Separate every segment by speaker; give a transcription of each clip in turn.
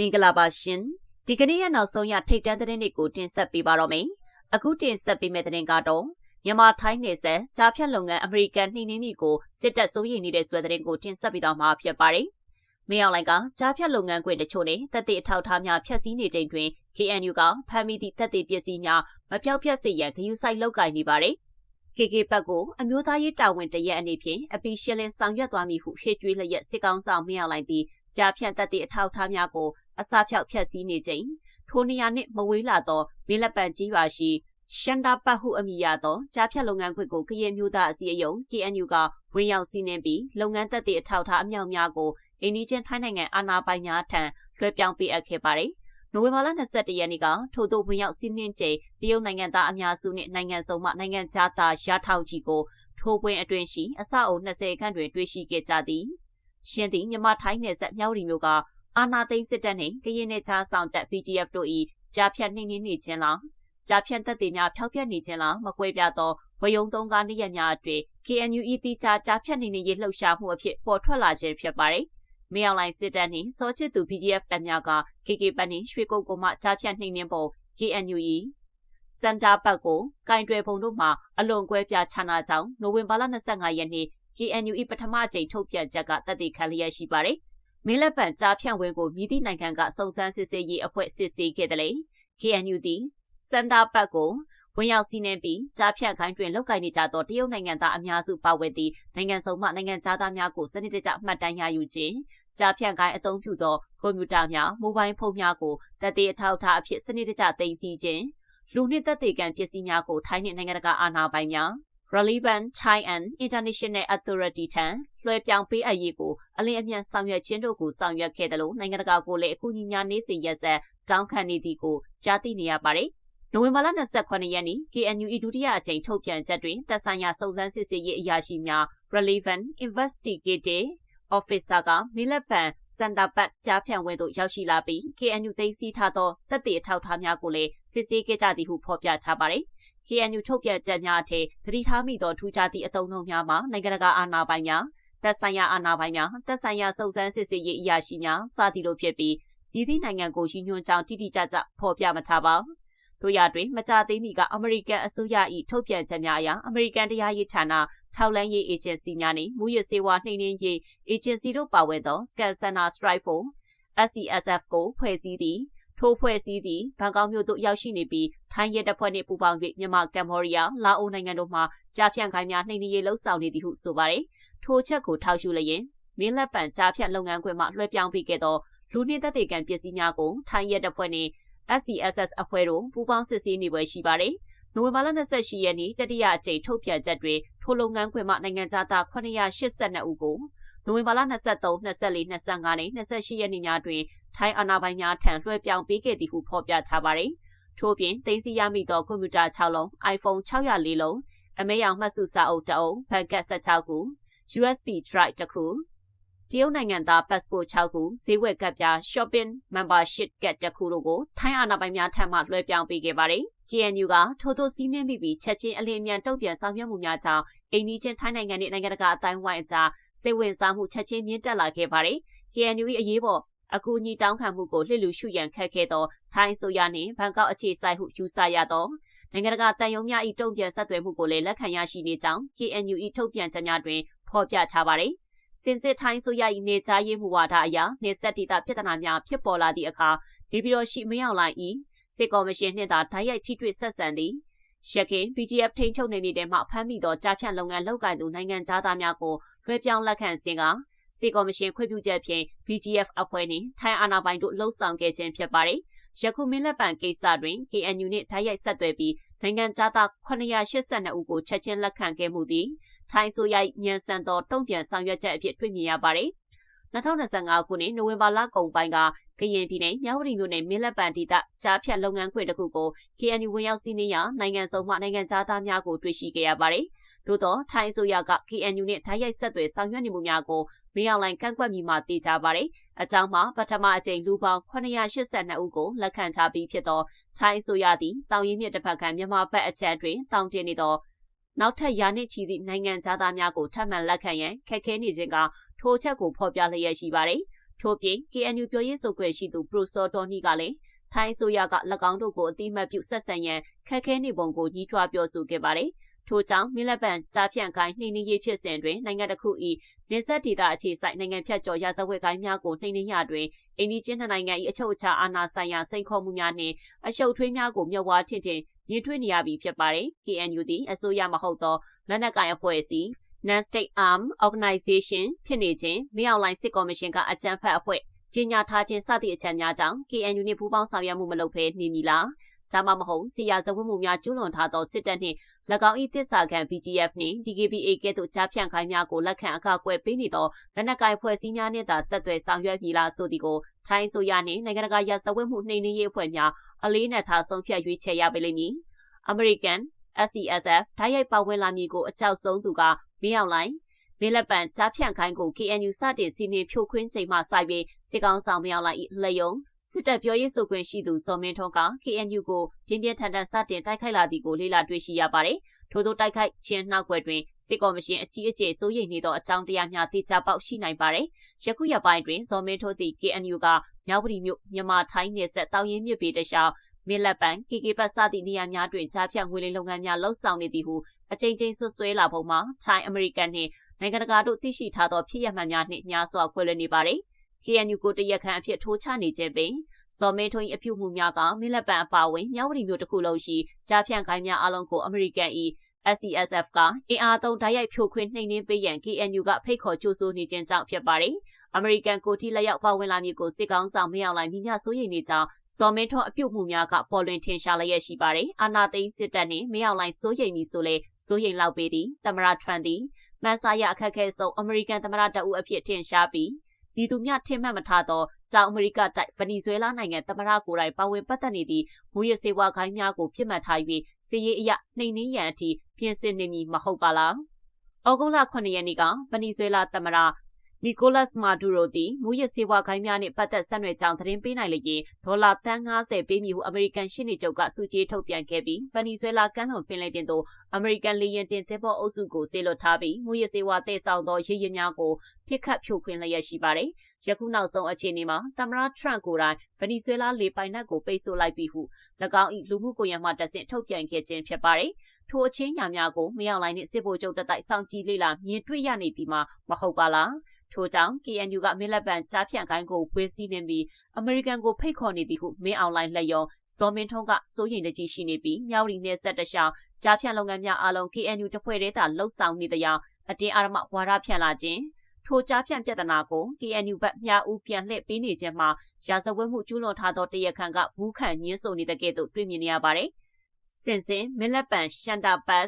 Speaker 1: မင်္ဂလာပါရှင်ဒီကနေ့ရနောက်ဆုံးရထိတ်တန်းသတင်းတွေကိုတင်ဆက်ပေးပါတော့မယ်အခုတင်ဆက်ပေးမယ့်သတင်းကတော့မြန်မာထိုင်းနယ်စပ်ကြားဖြတ်လုပ်ငန်းအမေရိကန်နှိမ့်နှင်းမိကိုစစ်တပ်စိုးရိမ်နေတဲ့ဆွဲသတင်းကိုတင်ဆက်ပေးတော့မှာဖြစ်ပါတယ်မင်းအောင်လိုင်ကကြားဖြတ်လုပ်ငန်းခွင်တချို့နဲ့တပ်တဲ့အထောက်အထားများဖျက်ဆီးနေချိန်တွင် KNU ကဖမ်းမိသည့်တပ်တွေပစ္စည်းများမပြောက်ဖျက်စေရန်ဂရုစိုက်လုပ်ကိုင်နေပါတယ် KK ဘက်ကိုအမျိုးသားရေးတာဝန်တရက်အနေဖြင့်အပီရှင်းလင်းဆောင်ရွက်သွားမည်ဟုရှေ့ကျွေးလျက်စစ်ကောင်းဆောင်မင်းအောင်လိုင်သည်ကြားဖြတ်တပ်တဲ့အထောက်အထားများကိုအစာဖြောက်ဖျက်ဆီးနေချိန်ထိုနေရာနှင့်မဝေးလာသောမင်းလက်ပံကြီးရွာရှိရှန်တာပတ်ဟုအမည်ရသောကြားဖြတ်လုပ်ငန်းခွင်ကိုကရင်မျိုးသားအစည်းအရုံး KNU ကဝင်ရောက်စီးနှင်းပြီးလုပ်ငန်းသက်တဲ့အထောက်အထားအမြောက်များကိုအိန္ဒိချင်းထိုင်းနိုင်ငံအာဏာပိုင်များထံလွှဲပြောင်းပေးအပ်ခဲ့ပါတယ်။နိုဝင်ဘာလ22ရက်နေ့ကထို့သို့ဝင်ရောက်စီးနှင်းချိန်တရုတ်နိုင်ငံသားအများစုနှင့်နိုင်ငံစုံမှနိုင်ငံခြားသားရထောက်ကြီးကိုထိုးပွင့်အတွင်ရှိအဆောက်အုံ20ခန့်တွင်တွေ့ရှိခဲ့ကြသည်။ရှင်းသည့်မြမထိုင်းနယ်စပ်မြောက်ရီမျိုးက အာနာသိန်းစစ်တပ်နှင့်ကရင်နယ်ခြားဆောင်တပ် PGF တို့၏ကြားဖြတ်နှိမ့်နှင်းနေခြင်းလားကြားဖြတ်တပ်တွေများဖျောက်ဖျက်နေခြင်းလားမကွဲပြားသောဝယုံသုံးကားနေ့ရက်များအတွင်း KNU ၏တီချာကြားဖြတ်နေနေရေးလှုပ်ရှားမှုအဖြစ်ပေါ်ထွက်လာခြင်းဖြစ်ပါတယ်။မြောင်လိုင်းစစ်တပ်နှင့်စောချစ်သူ PGF တပ်များက KK ပတ်နှင့်ရွှေကုတ်ကုန်းမှကြားဖြတ်နှိမ့်နှင်းပုံ KNU ၏စန်တာဘတ်ကိုကင်တွယ်ပုံတို့မှာအလွန်ကွဲပြားခြားနာကြောင်းနိုဝင်ဘာလ25ရက်နေ့ KNU ၏ပထမအကြိမ်ထုတ်ပြန်ချက်ကတည်တည်ခံလျက်ရှိပါတယ်။ မင်းလက်ပံကြားဖြန့်ဝင်းကိုမြည်သည့်နိုင်ငံကစုံစမ်းစစ်ဆေးရေးအဖွဲ့စစ်ဆေးခဲ့တယ်လေ KNU သည်စန်တာဘတ်ကိုဝင်ရောက်စီးနှင်းပြီးကြားဖြန့်ခိုင်းတွင်လောက်ကိုင်းနေကြသောတရုတ်နိုင်ငံသားအများစုပါဝင်သည့်နိုင်ငံစုံမှနိုင်ငံသားများကိုစနစ်တကျမှတ်တမ်းရယူခြင်းကြားဖြန့်ခိုင်းအသုံးပြုသောကွန်ပျူတာများမိုဘိုင်းဖုန်းများကိုတည်အထောက်အထားအဖြစ်စနစ်တကျသိမ်းဆည်းခြင်းလူနှစ်သက်သေကံပစ္စည်းများကိုထိုင်းနှင့်နိုင်ငံတကာအာဏာပိုင်များ relevant Thai and International Authority ထံလွှဲပြောင်းပေးအပ်ရေးကိုအလင်းအမြန်ဆောင်ရွက်ခြင်းတို့ကိုဆောင်ရွက်ခဲ့တယ်လို့နိုင်ငံတကာကိုလည်းအကူအညီများနေစဉ်ရက်ဆက်တောင်းခံနေသည်ကိုကြားသိနေရပါတယ်။နိုဝင်ဘာလ28ရက်နေ့ KNU ၏ဒုတိယအကြိမ်ထုတ်ပြန်ချက်တွင်သက်ဆိုင်ရာစုံစမ်းစစ်ဆေးရေးအရာရှိများ relevant investigative officer ကမီလက်ပံစန်တာပတ်ကြားဖြန့်ဝင်သို့ရောက်ရှိလာပြီး KNU သိမ်းဆည်းထားသောတပ်တွေအထောက်အထားများကိုလည်းစစ်ဆေးခဲ့ကြသည်ဟုဖော်ပြထားပါတယ်။ KNU ထုတ်ပြန်ချက်များအထက်သတိထားမိသောထူးခြားသည့်အသုံးအနှုန်းများမှာနိုင်ငံတကာအာဏာပိုင်များသက်ဆိုင်ရာအာဏာပိုင်များသက်ဆိုင်ရာစုံစမ်းစစ်ဆေးရေးအရာရှိများစသည်တို့ဖြစ်ပြီးဤသည့်နိုင်ငံကိုရည်ညွှန်းကြောင်းတိတိကျကျဖော်ပြမထားပါတို့ရတွင်မကြသေးမီကအမေရိကန်အစိုးရ၏ထုတ်ပြန်ချက်များအရအမေရိကန်တရားရေးဌာနထောက်လန်းရေးအေဂျင်စီများနှင့်မူရစေဝါနှိမ်နင်းရေးအေဂျင်စီတို့ပါဝင်သော Scan Center Strike Force SCSF ကိုဖွဲ့စည်းသည့် ထိုဖွဲ့စည်းသည့်ဘန်ကောက်မြို့သို့ရောက်ရှိနေပြီးထိုင်းရဲတပ်ဖွဲ့နှင့်ပူးပေါင်း၍မြန်မာကမ်ဘောဒီးယားလာအိုနိုင်ငံတို့မှကြားဖြန့်ခိုင်းများနှိမ်နင်းရေးလှုပ်ဆောင်နေသည်ဟုဆိုပါတယ်။ထိုချက်ကိုထောက်ရှုလျင်မင်းလက်ပံကြားဖြန့်လုပ်ငန်းခွင်မှလွှဲပြောင်းပေးခဲ့သောလူနှင့်သက်သေကံပစ္စည်းများကိုထိုင်းရဲတပ်ဖွဲ့နှင့် SCSS အဖွဲ့တို့ပူးပေါင်းစစ်ဆေးနေပွဲရှိပါတယ်။နိုဝင်ဘာလ28ရက်နေ့တတိယအကြိမ်ထုတ်ပြန်ချက်တွင်ထိုလုပ်ငန်းခွင်မှနိုင်ငံသား982ဦးကိုနိုဝင်ဘာလ23 24 25နဲ့28ရက်နေ့များတွင် ထိုင်းအာဏာပိုင်များထံလွှဲပြောင်းပေးခဲ့သည်ဟုဖော်ပြထားပါတယ်။ထို့ပြင်သိမ်းဆည်းရမိသောကွန်ပျူတာ6လုံး iPhone 604လုံးအမဲရောင်မှတ်စုစာအုပ်တအုပ်ဘန်ကတ်16ခု USB drive တစ်ခုတရုတ်နိုင်ငံသား passport 6ခုဈေးဝယ်ကတ်ပြား shopping membership ကတ်တစ်ခုတို့ကိုထိုင်းအာဏာပိုင်များထံမှလွှဲပြောင်းပေးခဲ့ပါတယ်။ KNU ကထိုးထိုးစီးနှင်းမိပြီးချက်ချင်းအလင်းအမြန်တုံ့ပြန်ဆောင်ရွက်မှုများကြောင့်အိန္ဒိချင်းထိုင်းနိုင်ငံနဲ့နိုင်ငံတကာအတိုင်းဝိုင်းအကြားစိတ်ဝင်စားမှုချက်ချင်းမြင့်တက်လာခဲ့ပါတယ်။ KNU ၏အရေးပေါ် အကူအညီတောင်းခံမှုကိုလှစ်လူရှုရန်ခက်ခဲသောထိုင်းဆိုရနှင့်ဘန်ကောက်အခြေစိုက်ဟုယူဆရသောနိုင်ငံတကာတန်ယုံများ၏တုံ့ပြန်ဆက်သွယ်မှုကိုလည်းလက်ခံရရှိနေကြောင်း KNU ၏ထုတ်ပြန်ချက်များတွင်ဖော်ပြထားပါတယ်။စင်စစ်ထိုင်းဆိုရ၏နေချရေးမှုဝါဒအရနေဆက်ဒေတာပြဿနာများဖြစ်ပေါ်လာသည့်အခါဒီပြည်တော်ရှိမရောက်လာ၏စစ်ကော်မရှင်နှင့်သာဓာတ်ရိုက်ထိတွေ့ဆက်ဆံသည်ရခင် BGF ထိန်းချုပ်နေမြေတဲမှဖမ်းမိသောကြားဖြတ်လုပ်ငန်းလုပ်ကိုင်သူနိုင်ငံသားများကိုလွှဲပြောင်းလက်ခံစဉ်က စီကော်မရှင်ခွင့်ပြုချက်ဖြင့် BGF အဖွဲ့နှင့်ထိုင်းအာဏာပိုင်တို့လှုံ့ဆော်ခဲ့ခြင်းဖြစ်ပါတယ်။ယခုမင်းလက်ပံကိစ္စတွင် KNU နှင့်ဓာတ်ရိုက်ဆက်သွယ်ပြီးနိုင်ငံသား982ဦးကိုချက်ချင်းလက်ခံခဲ့မှုသည်ထိုင်းဆိုရိုက်ညံဆန်သောတုံ့ပြန်ဆောင်ရွက်ချက်အဖြစ်တွေ့မြင်ရပါတယ်။2025ခုနှစ်နိုဝင်ဘာလကုန်ပိုင်းကကရင်ပြည်နယ်မြဝတီမြို့နယ်မင်းလက်ပံဒေသကြားဖြတ်လုပ်ငန်းခွင်တစ်ခုကို KNU ဝင်ရောက်စီးနင်းရာနိုင်ငံစုံမှနိုင်ငံသားများကိုတွေ့ရှိခဲ့ရပါတယ်။ သို့သောထိုင်းအစိုးရက KNU နဲ့ဓာတ်ရိုက်ဆက်သွယ်ဆောင်ရွက်နေမှုများကိုမင်းအောင်လိုင်ကန့်ကွက်မိမှတည်ကြပါတယ်။အကြောင်းမှာပထမအကြိမ်လူပေါင်း982ဦးကိုလက်ခံထားပြီးဖြစ်သောထိုင်းအစိုးရသည်တောင်ရင်းမြစ်တစ်ဖက်ကမြန်မာဘက်အချက်တွင်တောင်တင်နေသောနောက်ထပ်ရာနှစ်ချီသည့်နိုင်ငံသားများကိုထပ်မံလက်ခံရန်ခက်ခဲနေခြင်းကထိုချက်ကိုဖော်ပြလျက်ရှိပါတယ်။ထို့ပြင် KNU ပြောရေးဆိုခွင့်ရှိသူပရိုစောတော်နီကလည်းထိုင်းဆိုရက၎င်းတို့ကိုအတိမတ်ပြုဆက်ဆံရန်ခက်ခဲနေပုံကိုကြီးထွားပြောဆိုခဲ့ပါတယ်။ ထို့ကြောင့်မြလက်ပံကြားဖြန့်ကိုင်းနှိမ့်နှင်းရေးဖြစ်စဉ်တွင်နိုင်ငံတစ်ခု၏နေဆက်ဒေသအခြေစိုက်နိုင်ငံဖြတ်ကျော်ရာဇဝတ်ကိုင်းများကိုနှိမ့်နှင်းရတွင်အိန္ဒိချင်းနိုင်ငံ၏အချုပ်အခြာအာဏာဆိုင်ရာစိန်ခေါ်မှုများနှင့်အရှုပ်ထွေးများကိုမြဝါထင်ထင်မြင်တွေ့နေရပြီဖြစ်ပါတယ်။ KNU သည်အစိုးရမဟုတ်သောလက်နက်ကိုင်အဖွဲ့အစည်း Non-State Arm Organization ဖြစ်နေခြင်းမြောက်လိုင်းစစ်ကော်မရှင်ကအကြမ်းဖက်အဖွဲ့ကြီးညာထားခြင်းစသည့်အချက်များကြောင့် KNU နှင့်ပူးပေါင်းဆောင်ရွက်မှုမလုပ်ဘဲနေမည်လားဒါမှမဟုတ်စီယာဇဝတ်မှုများကျူးလွန်ထားသောစစ်တပ်နှင့်၎ င်း၏တစ္ဆာခံ BGF နှင့် DKBA ကဲ့သို့ကြားဖြန့်ခိုင်းများကိုလက်ခံအကာအကွယ်ပေးနေသောလက်နက်ကိုင်ဖွဲ့စည်းများနှင့်သာဆက်သွယ်ဆောင်ရွက်မည်လားဆိုသည်ကိုထိုင်းဆိုရနှင့်နိုင်ငံတကာရာဇဝတ်မှုနှိမ်နင်းရေးအဖွဲ့များအလေးနက်ထားဆုံးဖြတ်ရွေးချယ်ရပါလိမ့်မည်။ American SCSF ဓာတ်ရိုက်ပါဝင်လာမည်ကိုအကြောက်ဆုံးသူကမင်းအောင်လိုင်းမင်းလက်ပံကြားဖြန့်ခိုင်းကို KNU စတင်စီမင်းဖြိုခွင်းချိန်မှစပြီးစစ်ကောင်ဆောင်မင်းအောင်လိုင်းလျုံ စစ်တပ်ပြောရေးဆိုခွင့်ရှိသူစောမင်းထွန်းက KNU ကိုပြင်းပြထန်ထန်စတင်တိုက်ခိုက်လာသည်ကိုလေ့လာတွေ့ရှိရပါတယ်။ထို့သောတိုက်ခိုက်ခြင်းနောက်ွယ်တွင်စစ်ကော်မရှင်အကြီးအကျယ်စိုးရိမ်နေသောအကြောင်းတရားများသိချပေါက်ရှိနိုင်ပါတယ်။ယခုရက်ပိုင်းတွင်စောမင်းထွန်းသည့် KNU ကမြောက်ပရီမြို့မြန်မာထိုင်းနယ်စပ်တောင်ရင်မြစ်ပေတခြားမင်းလက်ပံ KK ပတ်စသည့်နေရာများတွင်ကြားဖြတ်ငွေလိမ်လုပ်ငန်းများလှုပ်ဆောင်နေသည်ဟုအကြိမ်ကြိမ်ဆွဆွဲလာပုံမှာထိုင်းအမေရိကန်နှင့်နိုင်ငံတကာတို့သိရှိထားသောဖြစ်ရပ်မှန်များနှင့်ညားစွာခွဲလွှဲနေပါတယ်။ KNU ကိုတရက်ခန့်အဖြစ်ထိုးချနေခြင်းပင်ဇော်မင်းထွန်း၏အပြုမှုများကမင်းလက်ပံအပါဝင်မြောက်ဝတီမျိုးတစ်ခုလုံးရှိကြားဖြန့်ခိုင်းများအလုံးကိုအမေရိကန်၏ SCSF ကအင်အားသုံးဓာတ်ရိုက်ဖြိုခွင်းနှိမ်နင်းပေးရန် KNU ကဖိတ်ခေါ်ကြိုးဆိုနေခြင်းကြောင့်ဖြစ်ပါတယ်။အမေရိကန်ကိုတီလက်ရောက်ပါဝင်လာမည်ကိုစစ်ကောင်ဆောင်မင်းအောင်လှိုင်မိမြစိုးရိမ်နေကြောင်းဇော်မင်းထွန်းအပြုတ်မှုများကပေါ်လွင်ထင်ရှားလျက်ရှိပါတယ်။အာနာသိန်းစစ်တပ်နှင့်မင်းအောင်လှိုင်စိုးရိမ်မည်ဆိုလေစိုးရိမ်လောက်ပေသည်သမရထရန်သည်မန်ဆာရအခက်ခဲဆုံးအမေရိကန်သမရတအုပ်အဖြစ်ထင်ရှားပြီး ပြည်သူများထင်မှတ်မထားသောတောင်အမေရိကတိုက်ဗနီဇွဲလားနိုင်ငံသမရကိုယ်တိုင်ပါဝင်ပတ်သက်နေသည့်မူရစေဝါခိုင်းများကိုပြစ်မှတ်ထား၍စီရေးအရနှိမ်နင်းရန်အထိပြင်ဆင်နေမည်မဟုတ်ပါလား။ဩဂုတ်လ9ရက်နေ့ကဗနီဇွဲလားသမရနီကိုလတ် မာဒူရိုသည်မူရစေဝါခိုင်းများနှင့်ပတ်သက်ဆက်နွယ်ကြောင်းသတင်းပေးနိုင်လျင်ဒေါ်လာတန်း90ပေးမည်ဟုအမေရိကန်ရှင်းနေချုပ်ကစုကြီးထုတ်ပြန်ခဲ့ပြီးဗနီဇွဲလားကမ်းလွန်ပင်လယ်ပြင်သို့အမေရိကန်လေယာဉ်တင်သင်္ဘောအုပ်စုကိုဆေးလွတ်ထားပြီးမူရစေဝါတည်ဆောင်သောရည်ရည်များကိုပြစ်ခတ်ဖြိုခွင်းလျက်ရှိပါတယ်။ယခုနောက်ဆုံးအခြေအနေမှာသမ္မတထရန့်ကိုယ်တိုင်ဗနီဇွဲလားလေပိုင်နက်ကိုပိတ်ဆို့လိုက်ပြီဟု၎င်း၏လူမှုကွန်ရက်မှတဆင့်ထုတ်ပြန်ခဲ့ခြင်းဖြစ်ပါတယ်။ထိုအချင်းညာများကိုမရောက်လိုက်နှင့်စစ်ဗိုလ်ချုပ်တတိုက်စောင့်ကြည့်လေ့လာမြင်တွေ့ရနေသည်မှာမဟုတ်ပါလား။ ထို့ကြောင့် KNU ကမင်းလက်ပံကြားဖြန့်ကိုင်းကိုဝေးစည်းနေပြီးအမေရိကန်ကိုဖိတ်ခေါ်နေသည်ဟုမင်းအောင်လိုင်းလက်ရောဇော်မင်းထွန်းကစိုးရိမ်တကြီးရှိနေပြီးမြောက်ရီနယ်ဆက်တလျှောက်ကြားဖြန့်လုပ်ငန်းများအလုံး KNU တဖွဲ့တည်းသာလှုပ်ဆောင်နေတဲ့အကြောင်းအတင်းအာရမဝါဒဖြန့်လာခြင်းထိုကြားဖြန့်ပြဿနာကို KNU ဘက်မြားဦးပြန်လှည့်ပေးနေခြင်းမှာရာဇဝတ်မှုကျူးလွန်ထားသောတရခန့်ကဘူးခန့်ညင်းဆိုနေတဲ့ကဲ့သို့တွေ့မြင်နေရပါတယ်။စင်စင်မင်းလက်ပံရှန်တာဘတ်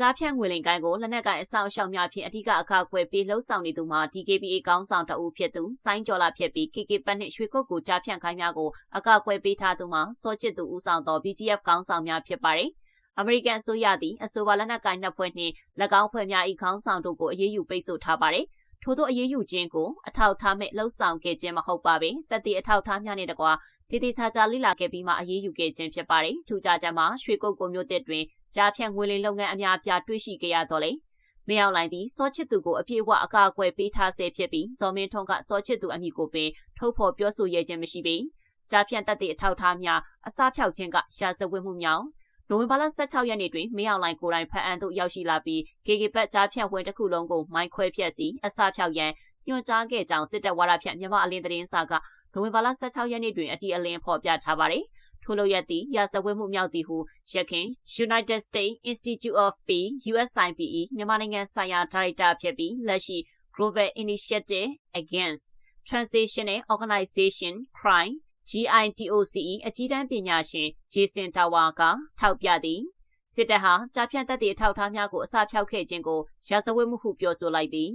Speaker 1: ကြားဖြန့်ငွေလိမ်ကိုင်းကိုလက်နက်ကိုင်အဆောင်အရှောက်များဖြင့်အထူးအခါကွယ်ပေးလှုပ်ဆောင်နေသူမှာ DKBA ကောင်းဆောင်တအုပ်ဖြစ်သူစိုင်းကျော်လာဖြစ်ပြီး KK ပတ်နှင့်ရွှေကုတ်ကိုကြားဖြန့်ခိုင်းများကိုအကာအကွယ်ပေးထားသူမှာစောချစ်သူဦးဆောင်သော BGF ကောင်းဆောင်များဖြစ်ပါတယ်။အမေရိကန်အစိုးရသည်အဆိုပါလက်နက်ကိုင်နှစ်ဖွဲ့နှင့်၎င်းဖွဲ့များ၏ခေါင်းဆောင်တို့ကိုအရေးယူပိတ်ဆို့ထားပါတယ်။ထို့သောအရေးယူခြင်းကိုအထောက်ထားမဲ့လှုပ်ဆောင်ခဲ့ခြင်းမဟုတ်ပါပဲ။တတိအထောက်ထားများနဲ့တကွာတည်တည်ချာချာလိလာခဲ့ပြီးမှအရေးယူခဲ့ခြင်းဖြစ်ပါတယ်။ထူးခြားချက်မှာရွှေကုတ်ကိုမျိုးတစ်တွင် ကြားဖြတ်ငွေလိမ်လုပ်ငန်းအများအပြားတွေ့ရှိခဲ့ရတော့လေမင်းအောင်လိုင်းသည်စောချစ်သူကိုအပြည့်အဝအကာအကွယ်ပေးထားဆဲဖြစ်ပြီးဇော်မင်းထွန်းကစောချစ်သူအမိကိုပင်ထုတ်ဖော်ပြောဆိုရခြင်းမရှိပေကြားဖြတ်တတ်တဲ့အထောက်ထားများအစားဖြောက်ခြင်းကရှားစဝတ်မှုများနိုဝင်ဘာလ16ရက်နေ့တွင်မင်းအောင်လိုင်းကိုယ်တိုင်ဖန်အန်သို့ရောက်ရှိလာပြီး KK ဘတ်ကြားဖြတ်ဝင်တစ်ခုလုံးကိုမိုင်းခွဲဖြတ်စီအစားဖြောက်ရန်ညွှန်ကြားခဲ့ကြောင်းစစ်တပ်ဝါဒဖြန့်မြန်မာအလင်းသတင်းစာကနိုဝင်ဘာလ16ရက်နေ့တွင်အတီအလင်းဖော်ပြထားပါတယ်။ ထိုလိုရက်သည်ရာဇဝတ်မှုမြောက်သည်ဟုရခင် United States Institute of Peace USIPE မြန်မာနိုင်ငံဆိုင်ရာဒါရိုက်တာဖြစ်ပြီးလက်ရှိ Global Initiative Against Transitional Organization Crime GITOCE အကြီးတန်းပညာရှင်ဂျေစင်တာဝါကထောက်ပြသည်စစ်တပ်ဟာကြားဖြတ်သက်သည့်အထောက်အထားများကိုအစာဖြောက်ခဲ့ခြင်းကိုရာဇဝတ်မှုဟုပြောဆိုလိုက်သည်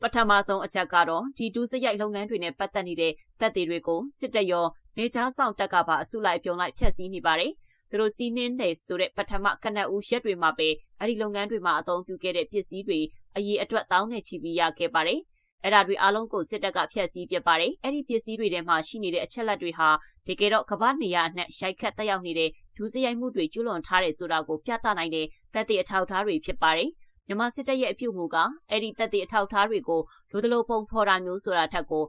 Speaker 1: ပထမဆုံးအချက်ကတော့ဒီဒူးစရိုက်လုပ်ငန်းတွေနဲ့ပတ်သက်နေတဲ့တပ်တွေတွေကိုစစ်တပ်ရော နေချားဆောင်တက်ကပါအစုလိုက်ပြုံလိုက်ဖျက်ဆီးနေပါတယ်။သူတို့စီးနှင်းတယ်ဆိုတဲ့ပထမကနက်ဦးရက်တွေမှာပဲအဲ့ဒီလုပ်ငန်းတွေမှာအသုံးပြုခဲ့တဲ့ပစ္စည်းတွေအရေးအတွက်တောင်းနဲ့ချီပြီးရခဲ့ပါတယ်။အဲ့ဒါတွေအားလုံးကိုစစ်တပ်ကဖျက်ဆီးပစ်ပါတယ်။အဲ့ဒီပစ္စည်းတွေထဲမှာရှိနေတဲ့အချက်လက်တွေဟာတကယ်တော့ကမ္ဘာနေရာအနှံ့ရိုက်ခတ်တက်ရောက်နေတဲ့ဒူးစရိုက်မှုတွေကျူးလွန်ထားတယ်ဆိုတာကိုပြသနိုင်တဲ့တပ်တွေအထောက်အထားတွေဖြစ်ပါတယ်။မြန်မာစစ်တပ်ရဲ့အပြုအမူကအဲ့ဒီတပ်တွေအထောက်အထားတွေကိုလူသလိုပုံဖော်တာမျိုးဆိုတာထက်ကို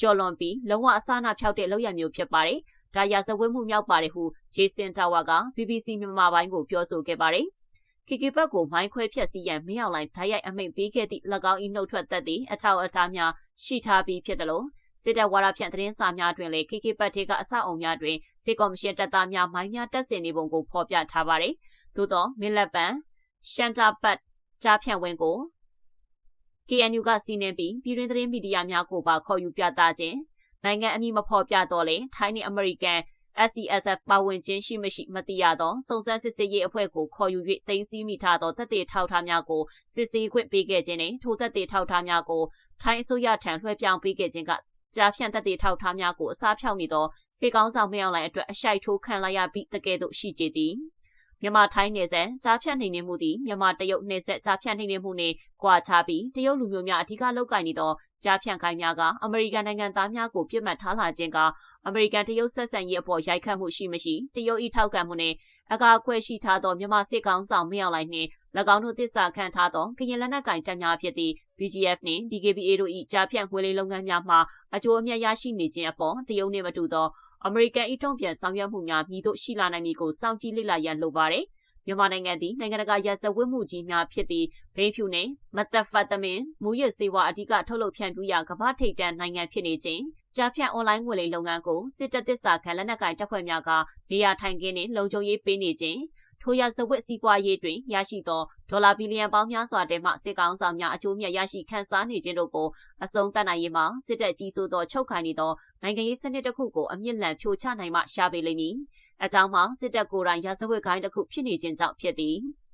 Speaker 1: ကျော်လွန်ပြီးလုံးဝအစနာဖြောက်တဲ့လောက်ရမျိုးဖြစ်ပါတယ်။ဒါရာဇဝတ်မှုမြောက်ပါတယ်ဟုဂျေဆင်တာဝါက BBC မြန်မာပိုင်းကိုပြောဆိုခဲ့ပါတယ်။ KK ဘက်ကိုမိုင်းခွဲဖြက်စီးရန်မင်းအောင်လိုင်းဓာတ်ရိုက်အမိန့်ပေးခဲ့သည့်၎င်း၏နှုတ်ထွက်သက်သည့်အထောက်အထားများရှိထားပြီးဖြစ်တယ်လို့စစ်တပ်ဝါဒဖြန့်သတင်းစာများတွင်လည်း KK ဘတ်ထေကအဆောက်အုံများတွင်စစ်ကော်မရှင်တပ်သားများမိုင်းများတပ်ဆင်နေပုံကိုဖော်ပြထားပါတယ်။သို့သောမင်းလက်ပံရှန်တာပတ်ကြားဖြန့်ဝင်ကို KNU ကစီးနှင်းပြီးပြည်တွင်းသတင်းမီဒီယာများကိုပါခေါ်ယူပြသခြင်းနိုင်ငံအမည်မဖော်ပြတော့လေထိုင်းနဲ့အမေရိကန် SCSF ပါဝင်ခြင်းရှိမရှိမသိရသောစုံစမ်းစစ်ဆေးရေးအဖွဲ့ကိုခေါ်ယူ၍တင်စီမိထားသောတပ်တွေထောက်ထားများကိုစစ်ဆေးခွင့်ပေးခဲ့ခြင်းနဲ့ထိုတပ်တွေထောက်ထားများကိုထိုင်းအစိုးရထံလွှဲပြောင်းပေးခဲ့ခြင်းကကြားဖြန့်တပ်တွေထောက်ထားများကိုအစားဖြောက်နေသောစေကောင်းဆောင်မြောက်လိုက်အတွက်အရှိုက်ထိုးခံလိုက်ရပြီးတကယ်တော့ရှိကြသည် မြန်မာထိုင်းနယ်စပ်ကြားဖြတ်နှိမ်နင်းမှုသည်မြန်မာတရုတ်နယ်စပ်ကြားဖြတ်နှိမ်နင်းမှုနှင့်ကွာခြားပြီးတရုတ်လူမျိုးများအဓိကလောက်ကိုင်နေသောကြားဖြတ်ခိုင်းများကအမေရိကန်နိုင်ငံသားများကိုပြစ်မှတ်ထားလာခြင်းကအမေရိကန်တရုတ်ဆက်ဆံရေးအပေါ်ရိုက်ခတ်မှုရှိမရှိတရုတ်ဤထောက်ခံမှုနှင့်အကာအကွယ်ရှိထားသောမြန်မာစစ်ကောင်ဆောင်မရောက်လိုက်နှင့်၎င်းတို့တစ္ဆာခံထားသောကရင်လက်နက်ကင်တပ်များဖြစ်သည့် BGF နှင့် DKBA တို့၏ကြားဖြတ်ငွေလိမ်လုပ်ငန်းများမှအကျိုးအမြတ်ရရှိနေခြင်းအပေါ်တရုတ်နှင့်မတူသော အမေရိကန်ဤတုံ့ပြန်ဆောင်ရွက်မှုများမြည်တို့ရှိလာနိုင်မည်ကိုစောင့်ကြည့်လေ့လာရန်လိုပါတယ်။မြန်မာနိုင်ငံသည်နိုင်ငံတကာရာဇဝတ်မှုကြီးများဖြစ်သည့်ဘိန်းဖြူနှင့်မက်သက်ဖက်တမင်မူရစ်ဆေးဝါးအဓိကထုတ်လုပ်ဖြန့်ဖြူးရာကမ္ဘာထိပ်တန်းနိုင်ငံဖြစ်နေခြင်းကြားဖြန့်အွန်လိုင်းငွေလိမ်လုပ်ငန်းကိုစစ်တပ်သစ္စာခံလက်နက်ကိုင်တပ်ဖွဲ့များကနေရာထိုင်ခင်းနှင့်လုံခြုံရေးပေးနေခြင်း ထိုရဇဝတ်စည်းကွာရေးတွင်ရရှိသောဒေါ်လာဘီလီယံပေါင်းများစွာတဲမှစစ်ကောင်ဆောင်များအကျိုးမြတ်ရရှိခန်းစားနေခြင်းတို့ကိုအစုံတတ်နိုင်ရေးမှာစစ်တပ်ကြီးစိုးသောချုပ်ခိုင်နေသောနိုင်ငံရေးစနစ်တစ်ခုကိုအမြင့်လန့်ဖြိုချနိုင်မှရှာပေလိမ့်မည်။အကြောင်းမှာစစ်တပ်ကိုယ်တိုင်ရာဇဝတ်ခိုင်းတစ်ခုဖြစ်နေခြင်းကြောင့်ဖြစ်သည်။